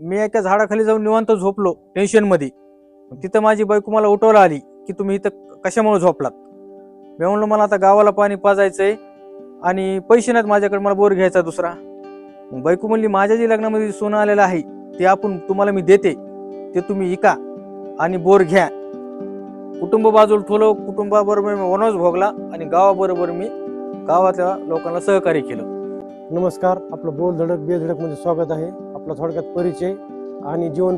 मी एका झाडाखाली जाऊन निवांत झोपलो टेन्शनमध्ये तिथं माझी बायको मला उठवायला आली की तुम्ही इथं कशामुळे झोपलात? मी म्हणलो मला आता गावाला पाणी पाजायचंय आणि पैसे नाहीत माझ्याकडे मला बोर घ्यायचा दुसरा. मग बायको म्हणली माझ्या जे लग्नामध्ये सोनं आलेलं आहे ते आपण तुम्हाला मी देते. ते तुम्ही इका आणि बोर घ्या. कुटुंब बाजूला ठेवलं कुटुंबाबरोबर मी वनवास भोगला आणि गावाबरोबर मी गावातल्या लोकांना सहकार्य केलं. नमस्कार आपलं बोल धडक बेधडक म्हणजे स्वागत आहे. आपला थोडक्यात परिचय आणि जीवन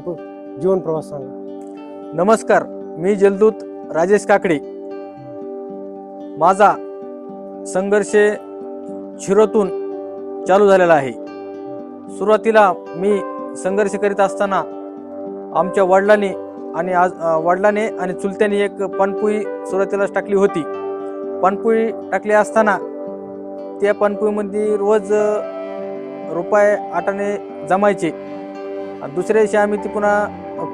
जीवन प्रवास सांगा. नमस्कार मी जलदूत राजेश काकडे. माझा संघर्ष शिरोतून चालू झालेला आहे. सुरुवातीला मी संघर्ष करीत असताना आमच्या वडिलांनी आणि आज वडिलाने आणि चुलत्याने एक पानपुई सुरुवातीलाच टाकली होती. पानपुई टाकली असताना त्या पानपुईमध्ये रोज रुपये आटाने जमायचे. आणि दुसऱ्या दिवशी आम्ही ती पुन्हा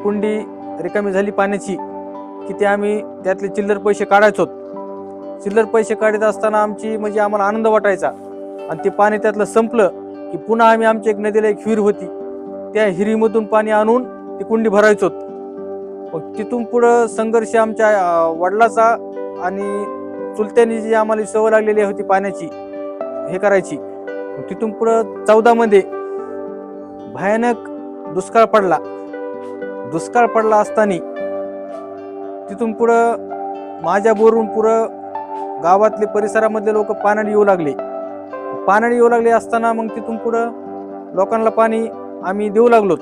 कुंडी रिकामी झाली पाण्याची की ते आम्ही त्यातले चिल्लर पैसे काढायचो. चिल्लर पैसे काढत असताना आमची म्हणजे आम्हाला आनंद वाटायचा. आणि ते पाणी त्यातलं संपलं की पुन्हा आम्ही आमच्या एक नदीला एक विहीर होती. त्या हिरीमधून पाणी आणून ती कुंडी भरायचो. मग तिथून पुढं संघर्ष आमच्या वडिलाचा आणि चुलत्यांनी जी आम्हाला सवय लागलेली होती पाण्याची हे करायची. तिथून पुढं चौदामध्ये भयानक दुष्काळ पडला. दुष्काळ पडला असताना तिथून पुढं माझ्या बोरून पुढं गावातले परिसरामधले लोक पाण्याने येऊ लागले. पाण्याने येऊ लागले असताना मग तिथून पुढं लोकांना पाणी आम्ही देऊ लागलो.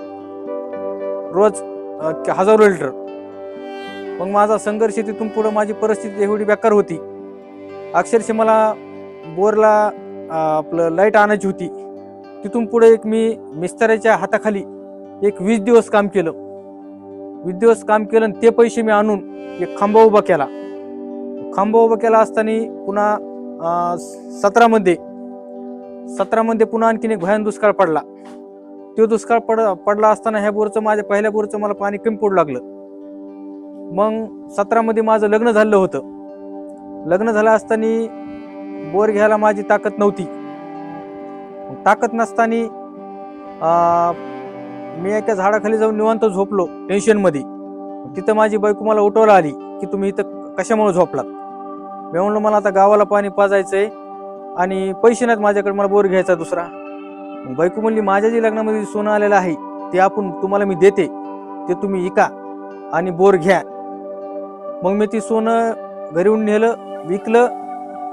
रोज हजारो लिटर. मग माझा संघर्ष तिथून पुढं माझी परिस्थिती एवढी बेकार होती. अक्षरशः मला बोरला आपलं लाइट आणायची होती. तिथून पुढे एक मी मिस्त्र्याच्या हाताखाली एक वीस दिवस काम केलं. वीस दिवस काम केलं आणि ते पैसे मी आणून एक खांबा उभा केला. खांबा उभा केला असताना पुन्हा सतरामध्ये सतरामध्ये पुन्हा आणखीन एक भयान दुष्काळ पडला. तो दुष्काळ पड पडला असताना ह्या बोरचं माझ्या पहिल्या बोरचं मला पाणी कमी पडू लागलं. मग सतरामध्ये माझं लग्न झालं होतं. लग्न झालं असताना बोर घ्यायला माझी ताकद नव्हती. ताकद नसताना मी एका झाडाखाली जाऊन निवांत झोपलो टेन्शनमध्ये तिथं माझी बायको मला उठवायला आली की तुम्ही इथं कशामुळे झोपलात? मी म्हणलो मला आता गावाला पाणी पाजायचंय आणि पैसे नाहीत माझ्याकडे मला बोर घ्यायचा दुसरा. बायको म्हणली माझ्या जे लग्नामध्ये सोनं आलेलं आहे ते आपण तुम्हाला मी देते. ते तुम्ही इका आणि बोर घ्या. मग मी ती सोनं घरी नेलं विकलं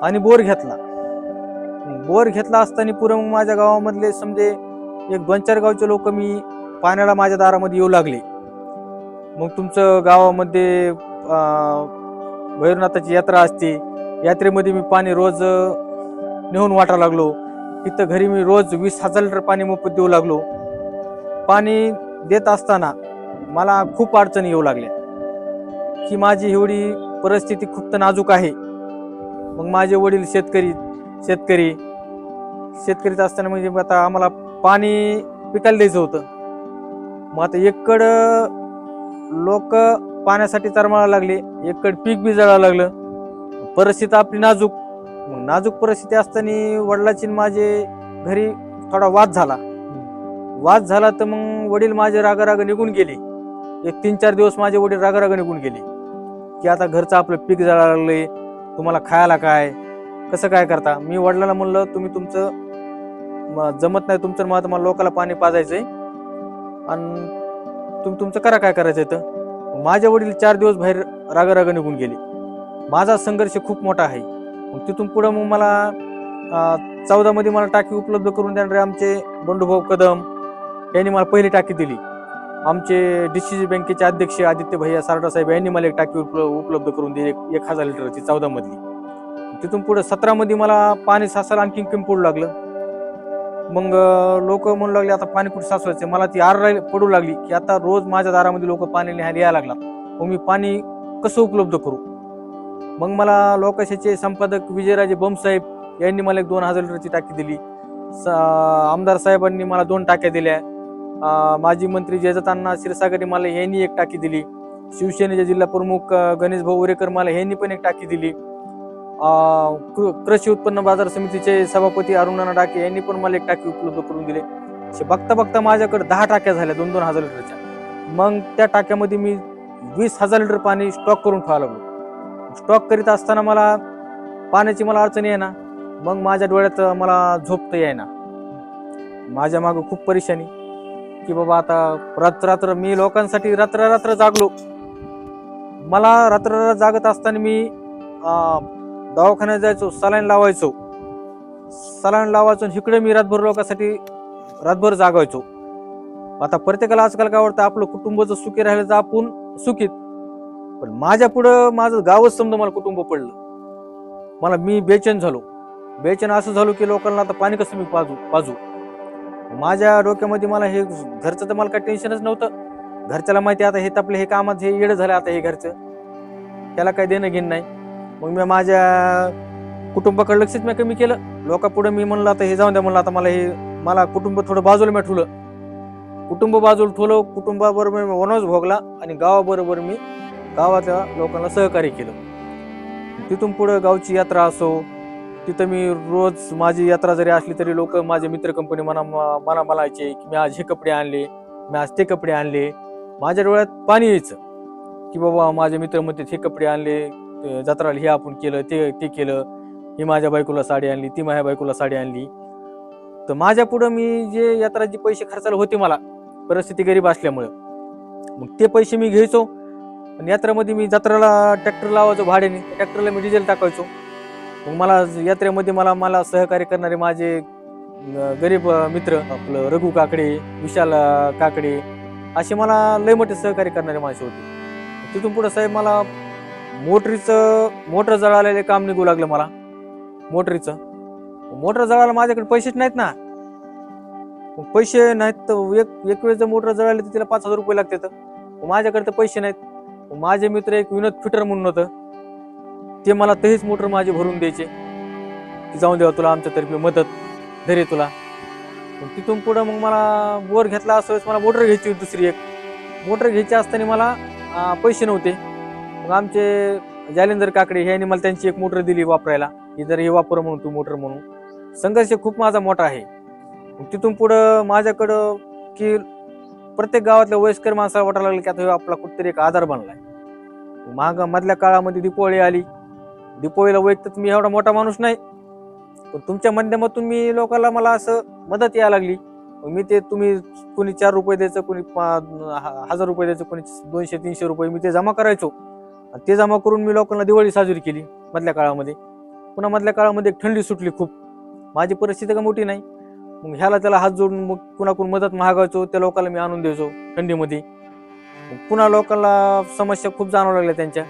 आणि बोर घेतला. बोर घेतला असताना पुरं मग माझ्या गावामधले समजे एक दोन चार गावचे लोक मी पाण्याला माझ्या दारामध्ये येऊ लागले. मग तुमचं गावामध्ये भैरवनाथाची यात्रा असते. यात्रेमध्ये मी पाणी रोज नेऊन वाटा लागलो. इथं घरी मी रोज वीस हजार लिटर पाणी मोफत देऊ लागलो. पाणी देत असताना मला खूप अडचणी येऊ लागल्या. की माझी एवढी परिस्थिती खूप तर नाजूक आहे. मग माझे वडील शेतकरी शेतकरी शेतकरीत असताना म्हणजे आता आम्हाला पाणी पिकायला द्यायचं होतं. मग आता एकड लोक पाण्यासाठी तरमाळा लागले एकड पीक बी जळायला लागलं. परिस्थिती आपली नाजूक. मग नाजूक परिस्थिती असताना वडिलाची आणि माझे घरी थोडा वाद झाला. वाद झाला तर मग वडील माझे रागाराग निघून गेले. एक तीन चार दिवस माझे वडील रागाराग निघून गेले. की आता घरचं आपलं पीक जळायला लागले तुम्हाला खायला काय? कसं काय करता? मी वडिलांना म्हणलं तुम्ही तुमचं जमत नाही तुमचं मग आता मला लोकांना पाणी पाजायचंय. आणि तुम्ही तुमचं करा काय करायचं तर माझे वडील चार दिवस बाहेर रागाराग निघून गेले. माझा संघर्ष खूप मोठा आहे. मग तिथून पुढं मग मला चौदामध्ये मला टाकी उपलब्ध करून देणारे आमचे बंडूभाऊ कदम यांनी मला पहिली टाकी दिली. आमचे डीसीसी बँकेचे अध्यक्ष आदित्य भैया सारडा साहेब यांनी मला एक टाकी उपलब्ध करून दिली एक- हजार लिटरची चौदा मधली. तिथून पुढे सतरामध्ये मला पाणी साचायला आणखी कमी पडू लागलं. मग लोक म्हणू लागले आता पाणी कुठे साचवायचं? मला ती आर पडू लागली की आता रोज माझ्या दारामध्ये लोक पाणी लिहायला यायला लागला. मग मी पाणी कसं उपलब्ध करू? मग मला लोकशाचे संपादक विजयराजे बमसाहेब यांनी मला एक दोन हजार लिटरची टाकी दिली. स- आमदार साहेबांनी मला दोन टाक्या दिल्या. माजी मंत्री जयदत्तांना क्षीरसागरी मला यांनी एक टाकी दिली. शिवसेनेचे जिल्हा प्रमुख गणेश भाऊ उरेकर मला यांनी पण एक टाकी दिली. कृ- कृषी उत्पन्न बाजार समितीचे सभापती अरुणाना डाके यांनी पण मला एक टाकी उपलब्ध करून दिले. शे बघता बघता माझ्याकडे दहा टाक्या झाल्या दोन दोन हजार लिटरच्या. मग त्या टाक्यामध्ये मी वीस हजार लिटर पाणी स्टॉक करून ठेवायला लागलो. स्टॉक करीत असताना मला पाण्याची मला अडचण आहे ना मग माझ्या डोळ्यात मला झोपता येईना. माझ्या मागं खूप परेशानी. की बाबा आता रात्र रात्र मी लोकांसाठी रात्र रात्र जागलो. मला रात्र रात्र जागत असताना मी दवाखान्यात जायचो सलाईन लावायचो. सलाईन लावायचो आणि इकडे मी रातभर लोकांसाठी रातभर जागायचो आता प्रत्येकाला आजकाल काय वाटतं आपलं कुटुंब जर सुखी राहिलं तर आपण सुखीत. पण माझ्या पुढं माझं गावच समजा मला कुटुंब पडलं. मला मी बेचैन झालो. बेचैन असं झालो की लोकांना आता पाणी कसं मी पाजू पाजू? माझ्या डोक्यामध्ये मला हे घरचं तर मला काही टेन्शनच नव्हतं. घरच्याला माहिती आता हे तपले हे कामात हे येडं झालं आता हे घरचं. त्याला काही देणं घेणं नाही. मग मी माझ्या कुटुंबाकडे लक्षच मी कमी केलं. लोकांपुढे मी म्हणलं आता हे जाऊन द्या म्हणलं आता मला हे मला कुटुंब थोडं बाजूला मी ठुलं कुटुंब बाजूला ठुलं कुटुंबाबरोबर मी वनवास भोगला आणि गावाबरोबर मी गावातल्या लोकांना सहकार्य केलं. तिथून पुढं गावची यात्रा असो तिथं मी रोज माझी यात्रा जरी असली तरी लोक माझे मित्र कंपनी मना मला म्हणायचे की मी आज हे कपडे आणले मी आज ते कपडे आणले. माझ्या डोळ्यात पाणी यायचं की बाबा माझे मित्र म्हणते हे कपडे आणले ते जत्राला हे आपण केलं ते ते केलं. ही माझ्या बायकोला साडी आणली ती माझ्या बायकोला साडी आणली. तर माझ्या पुढं मी जे यात्राचे पैसे खर्चायला होते मला परिस्थिती गरीब असल्यामुळं मग ते पैसे मी घ्यायचो. आणि यात्रामध्ये मी जत्रेला ट्रॅक्टर लावायचो भाड्याने. ट्रॅक्टरला मी डिझेल टाकायचो. मग मला यात्रेमध्ये मला मला सहकार्य करणारे माझे गरीब मित्र आपलं रघु काकडे विशाल काकडे असे मला लय मोठे सहकार्य करणारे माणसे होते. तिथून पुढे साहेब मला मोटरीचं मोटर जळालेले काम निघू लागलं मला. मोटरीचं. मोटर जळायला माझ्याकडे पैसेच नाहीत ना. पैसे नाहीत तर एक एक वेळेस जर मोटर जळाली तर तिला पाच हजार रुपये लागतात तर. माझ्याकडे तर पैसे नाहीत. माझे मित्र एक विनोद फिटर म्हणून होतं. ते मला तेच मोटर माझे भरून द्यायचे. की जाऊन देवा तुला आमच्यातर्फे मदत धरे तुला. पण तिथून पुढं मग मला बोर घेतला असं मला मोटर घ्यायची होती दुसरी एक. मोटर घ्यायची असताना मला पैसे नव्हते. मग आमचे जालिंदर काकडे ह्याने मला त्यांची एक मोटर दिली वापरायला. ही जर हे वापर म्हणून तू मोटर म्हणून. संघर्ष खूप माझा मोठा आहे. मग तिथून पुढं माझ्याकडं की प्रत्येक गावातल्या वयस्कर माणसाला वाटायला लागलं की आता आपला कुठतरी एक आधार बनलाय. माग मधल्या काळामध्ये दीपावळी आली. दीपावळीला वैयक्तिक मी एवढा मोठा माणूस नाही. पण तुमच्या माध्यमातून मी लोकांना मला असं मदत यायला लागली. मी ते तुम्ही कोणी चार रुपये द्यायचं कोणी पा- हजार रुपये द्यायचं कोणी दोनशे तीनशे रुपये मी ते जमा करायचो. ते जमा करून मी लोकांना दिवाळी साजरी केली मधल्या काळामध्ये. पुन्हा मधल्या काळामध्ये एक थंडी सुटली खूप. माझी परिस्थिती का मोठी नाही. मग ह्याला त्याला हात जोडून मग कुणाकडून मदत मागायचो त्या लोकांना मी आणून द्यायचो थंडीमध्ये. पुन्हा लोकांना समस्या खूप जाणवू लागल्या त्यांच्या.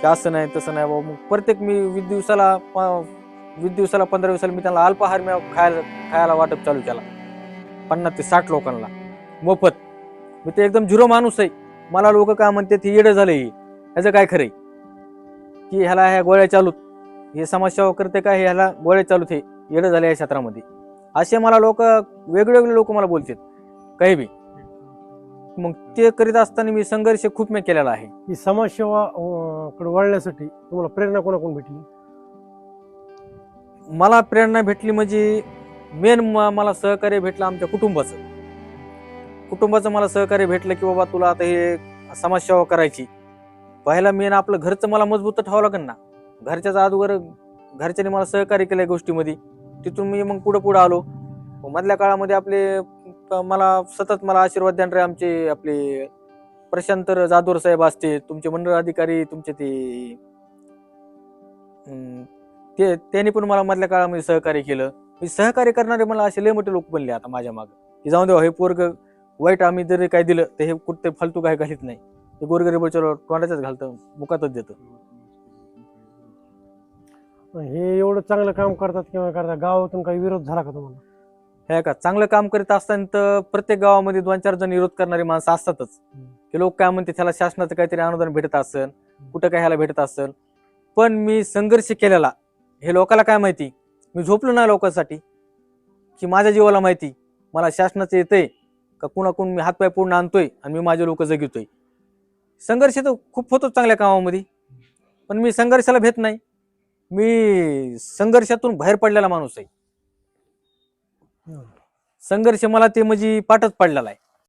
की असं नाही तसं नाही बाबा. मग प्रत्येक मी वीस दिवसाला प- वीस दिवसाला पंधरा दिवसाला मी त्यांना अल्पाहार मी खायला खायला वाटप चालू केला. पन्नास ते साठ लोकांना. मोफत. मी ते एकदम झिरो माणूस आहे. मला लोक काय म्हणते हे येडं झालं हे ह्याचं काय खरंय? की ह्याला ह्या गोळ्या चालूत. हे समाजसेवा करते काय ह्याला गोळ्या चालूत हे येडं झालं या क्षेत्रामध्ये. असे मला लोक वेगवेगळे लोक मला बोलतात. काही बी. मग ते करीत असताना मी संघर्ष खूप मी केलेला आहे. ही समाजसेवा अं, कडे वळण्यासाठी तुम्हाला प्रेरणा कोणाकडून भेटली? मला प्रेरणा भेटली म्हणजे मेन मला सहकार्य भेटलं आमच्या कुटुंबाचं. कुटुंबाचं मला सहकार्य भेटलं की बाबा तुला आता हे समाजसेवा करायची. पहिला मेन आपलं घरचं मला मजबूत ठेवावं लागेल ना. घरच्याचा अगोदर घरच्यांनी मला सहकार्य केलं गोष्टीमध्ये. तिथून मी मग पुढं पुढं आलो मधल्या काळामध्ये आपले मला सतत मला आशीर्वाद देणारे आमचे आपले प्रशांत जाधवर साहेब असते तुमचे मंडळ अधिकारी तुमचे ते ते त्यांनी पण मला मधल्या काळामध्ये सहकार्य केलं. मी सहकार्य करणारे मला असे लय मोठे लोक बनले आता माझ्या मागे. की जाऊन देवा हे पोरग वाईट आम्ही जरी काय दिलं तर हे कुठे फालतू काय घालीत नाही. हे गोरगरीबाच्या तोंडाच्याच घालतं मुखातच देतं. हे एवढं चांगलं काम करतात किंवा करतात गावातून काही विरोध झाला का तुम्हाला? हे का चांगलं काम करीत असताना तर प्रत्येक गावामध्ये दोन चार जण विरोध करणारी माणसं असतातच. की लोक काय म्हणते त्याला शासनाचं काहीतरी अनुदान भेटत असेल कुठं काय ह्याला भेटत असेल. पण मी संघर्ष केलेला हे लोकांना काय माहिती? मी झोपलो नाही लोकांसाठी की माझ्या जीवाला माहिती मला शासनाचं येतंय का कुणाकडून मी हातपाय पूर्ण आणतोय आणि मी माझे लोक जगितोय. संघर्ष तर खूप होतो चांगल्या कामामध्ये पण मी संघर्षाला भेट नाही. मी संघर्षातून बाहेर पडलेला माणूस आहे. संघर्ष मला ते म्हणजे पाठच पडलेला आहे.